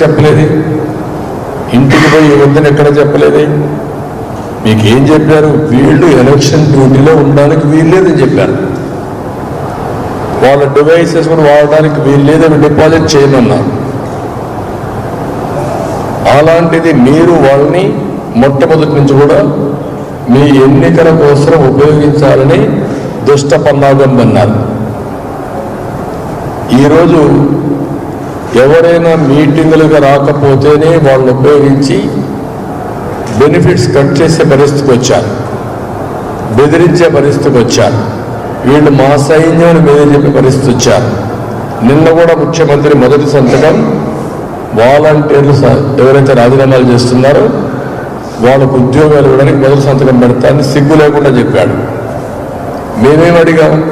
చెప్పలేదు? ఇంటికి పోయి వద్దని ఎక్కడ చెప్పలేదు? మీకేం చెప్పారు? వీళ్ళు ఎలక్షన్ డ్యూటీలో ఉండడానికి వీల్లేదని చెప్పారు. వాళ్ళ డివైసెస్ కూడా వాడడానికి వీల్లేదని డిపాజిట్ చేయనున్నారు అలాంటిది మీరు వాళ్ళని మొట్టమొదటి నుంచి కూడా మీ ఎన్నికల కోసం ఉపయోగించాలని దుష్ట పన్నాగం అన్నారు. ఈరోజు ఎవరైనా మీటింగులుగా రాకపోతేనే వాళ్ళు ఉపయోగించి బెనిఫిట్స్ కట్ చేసే పరిస్థితికి వచ్చారు. బెదిరించే పరిస్థితికి వచ్చారు. వీళ్ళు మా సైన్యాన్ని బెదిరించే పరిస్థితి వచ్చారు. నిన్న కూడా ముఖ్యమంత్రి మొదటి సంతకం వాలంటీర్లు స- ఎవరైతే రాజీనామాలు చేస్తున్నారో వాళ్ళకు ఉద్యోగాలు ఇవ్వడానికి మొదటి సంతకం పెడతానని సిగ్గు లేకుండా చెప్పాడు. మేమేం అడిగాం?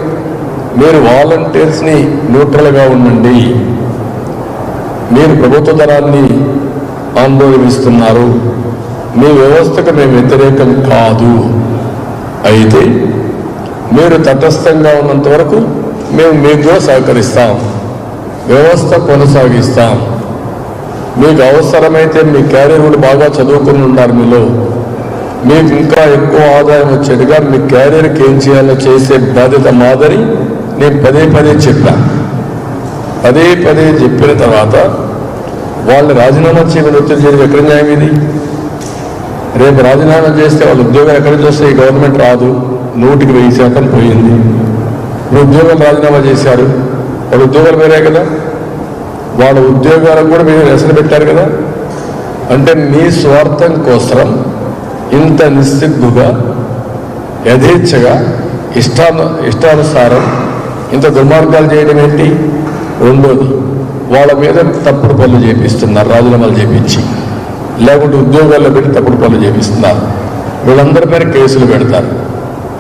మీరు వాలంటీర్స్ని న్యూట్రల్గా ఉండండి. మీరు ప్రభుత్వ ధనాన్ని ఆందోళనిస్తున్నారు మీ వ్యవస్థకు మేము వ్యతిరేకం కాదు. అయితే మీరు తటస్థంగా ఉన్నంత వరకు మేము మీకు సహకరిస్తాం. వ్యవస్థ కొనసాగిస్తాం. మీకు అవసరమైతే మీ క్యారియర్ కూడా బాగా చదువుకుని ఉన్నారు మీలో. మీకు ఇంకా ఎక్కువ ఆదాయం వచ్చేట్టుగా మీ క్యారియర్కి ఏం చేయాలో చేసే బాధ్యత మాదిరి నేను పదే పదే చెప్పాను పదే పదే చెప్పిన తర్వాత వాళ్ళు రాజీనామా చేయమని ఒత్తిడి చేయడం ఎక్కడ న్యాయం ఇది? రేపు రాజీనామా చేస్తే వాళ్ళ ఉద్యోగం ఎక్కడ చూస్తే ఈ గవర్నమెంట్ రాదు. నూటికి వెయ్యి శాతం పోయింది. ఇప్పుడు ఉద్యోగాలు రాజీనామా చేశారు. వాళ్ళ ఉద్యోగాలు వేరే కదా? వాళ్ళ ఉద్యోగాలకు కూడా మీరు ఎసరు పెట్టారు కదా? అంటే మీ స్వార్థం కోసం ఇంత నిస్సిగ్గుగా యథేచ్ఛగా ఇష్టాను ఇష్టానుసారం ఇంత దుర్మార్గాలు చేయడం ఏంటి? రెండోది వాళ్ళ మీద తప్పుడు పనులు చేపిస్తున్నారు రాజీనామాలు చేపించి. లేకుంటే ఉద్యోగాల్లో పెట్టి తప్పుడు పనులు చేపిస్తున్నారు. వీళ్ళందరి మీద కేసులు పెడతారు.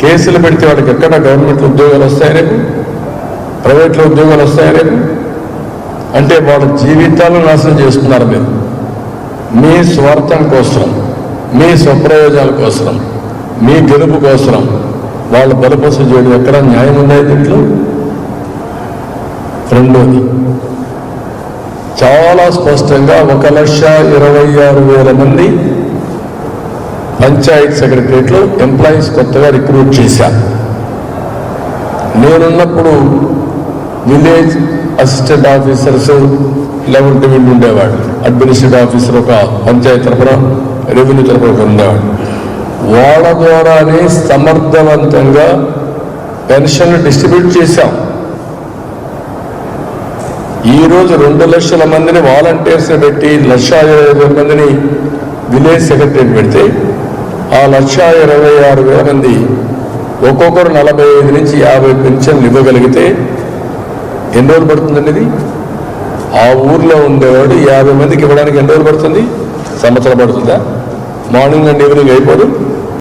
కేసులు పెడితే వాళ్ళకి ఎక్కడ గవర్నమెంట్ ఉద్యోగాలు వస్తాయి రేపు? ప్రైవేట్లో ఉద్యోగాలు వస్తాయి రేపు? అంటే వాళ్ళ జీవితాలను నాశనం చేస్తున్నారు మీరు. మీ స్వార్థం కోసం మీ స్వప్రయోజనాల కోసం మీ గెలుపు కోసం వాళ్ళ బలపసం చేయడం ఎక్కడ న్యాయం ఉన్నాయి దీంట్లో? రెండోది. చాలా స్పష్టంగా ఒక లక్ష ఇరవై ఆరు వేల మంది పంచాయత్ సెక్రటరియట్లో ఎంప్లాయీస్ కొత్తగా రిక్రూట్ చేశాను నేనున్నప్పుడు విలేజ్ అసిస్టెంట్ ఆఫీసర్స్ లేకుంటే వీళ్ళు ఉండేవాడు అడ్మినిస్ట్రేటివ్ ఆఫీసర్ ఒక పంచాయతీ తరఫున రెవెన్యూ తరఫున ఒకరు ఉండేవాడు వాళ్ళ ద్వారానే సమర్థవంతంగా పెన్షన్లు డిస్ట్రిబ్యూట్ చేశాం. ఈరోజు రెండు లక్షల మందిని వాలంటీర్స్ పెట్టి లక్ష ఇరవై వేల మందిని విలేజ్ సెక్రటరీ పెడితే ఆ లక్ష ఇరవై ఆరు వేల మంది ఒక్కొక్కరు నలభై ఐదు నుంచి యాభై పెన్షన్లు ఇవ్వగలిగితే ఎన్ని రోజులు పడుతుందండి ఇది? ఆ ఊర్లో ఉండేవాడు యాభై మందికి ఇవ్వడానికి ఎన్ని రోజులు పడుతుంది? సంవత్సరం పడుతుందా? మార్నింగ్ అండ్ ఈవినింగ్ అయిపోదు.